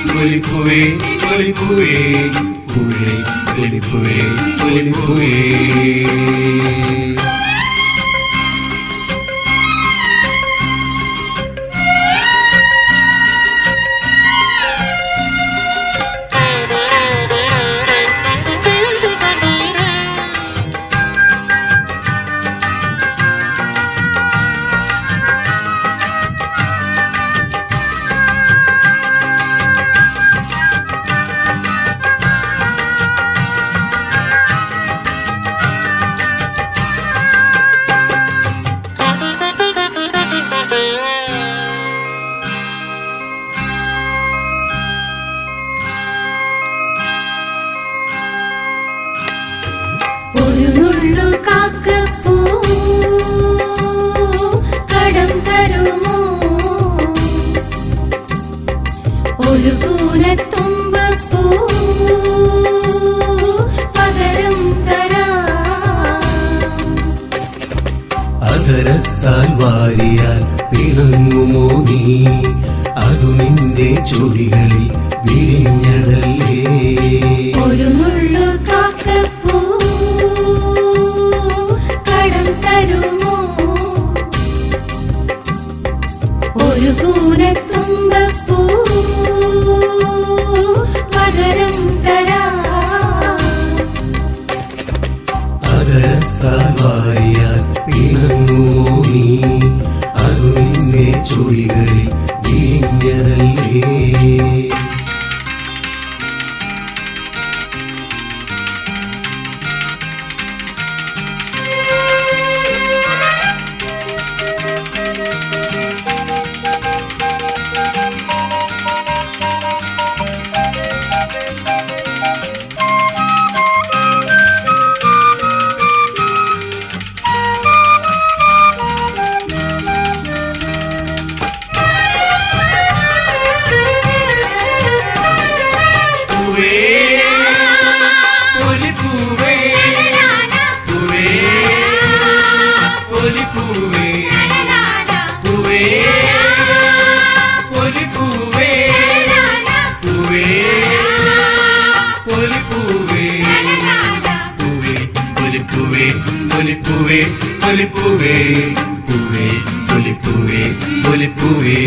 ഒലിപ്പൂവേ ഒലിപ്പൂവേ പൂവേ ഒലിപ്പൂവേ ഒലിപ്പൂവേ അതരത്താൽ വാരിയാൽ പിണങ്ങുമോ നീ? അതു നിന്റെ ചൊടികളിൽ വിരിഞ്ഞതല്ലേ? ഒരു നുള്ളു കാക്കപ്പൂ കടം തരുമോ? ഒരു കൂനത്തുമ്പപ്പൂ പകരം തരാ. അതരത്താൽ വാരിയാൽ പിണങ്ങുമോ നീ? അതു ചൊടികളിൽ വിരിഞ്ഞതല്ലേ ഒലിപ്പൂവേ പൂവേ ഒലിപ്പൂവേ പൂവേ ഒലിപ്പൂവേ ഒലിപ്പൂവേ ഒലിപ്പൂവേ പൂവേ ഒലിപ്പൂവേ ഒലിപ്പൂവേ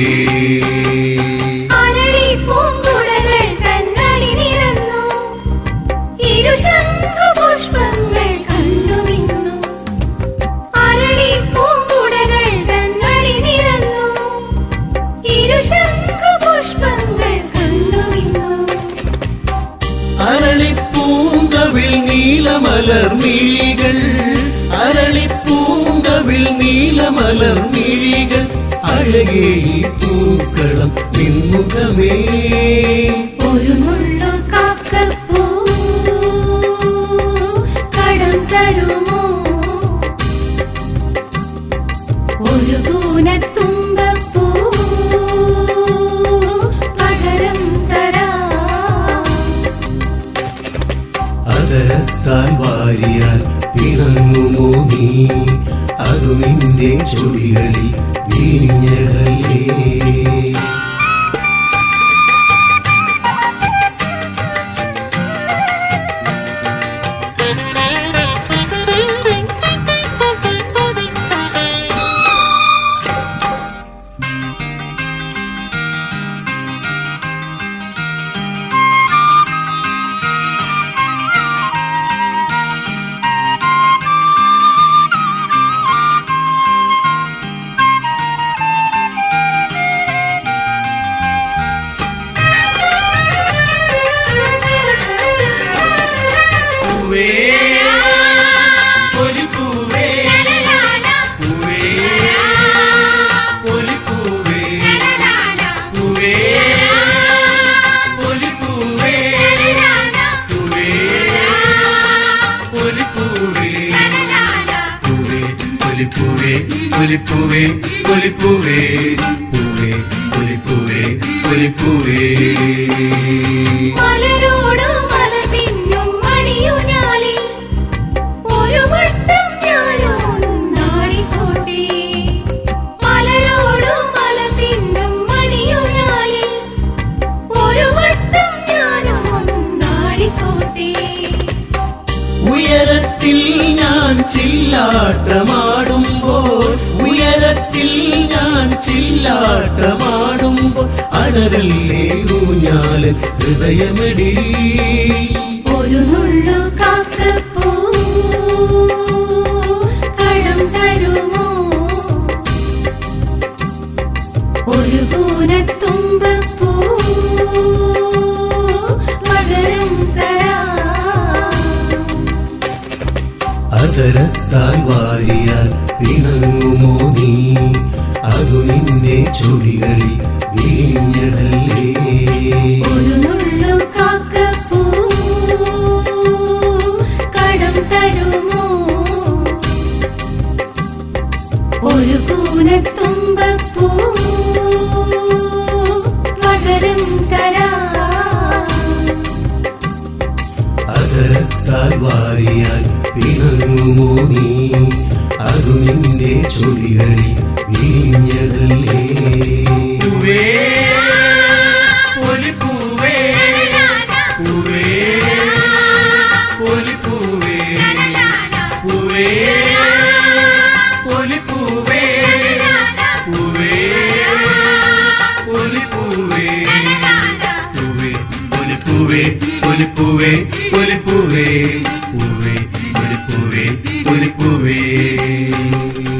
നീലമലർ മിഴികൾ അഴകേ ഈ പൂക്കളം നിൻമുഖമേ ഒരു മുള്ളു കാക്കപ്പൂ കടം തരുമോ? ഒരു കൂനത്തുമ്പപ്പൂ പകരം തരാ. അതരത്താൽ വാരിയാൽ പിണങ്ങുമോ നീ? നിന്റെ ചുടികളിൽ വിരിഞ്ഞതല്ലേ ഒലിപ്പൂവേ ഒലിപ്പൂവേ പൂവേ ഒലിപ്പൂവേ ഒലിപ്പൂവേ ചില്ലാട്ടമാടുമ്പോൾ അടരല്ലേ ഊഞ്ഞാൽ ഹൃദയമിടി. ഒരു അതരത്താൽ വാരിയാൽ പിണങ്ങുമോ നീ? അതു നിന്റെ ചുടികളിൽ ഒരു നുള്ളു കാക്കപ്പൂ വാരിയാൽ പിണങ്ങുമോ നീ അതു നിന്റെ ചുടികളിൽ വീഞ്ഞതല്ലേ പൂവേ ഒലിപ്പൂവേ പൂവേ ഒലിപ്പൂവേ പൂവേ ഒലിപ്പൂവേ പൂവേ ഒലിപ്പൂവേ പൂവേ ഒലിപ്പൂവേ ഒലിപ്പൂവേ ഒലിപ്പൂവേ പൂവേ ഒലിപ്പൂവേ ഒലിപ്പൂവേ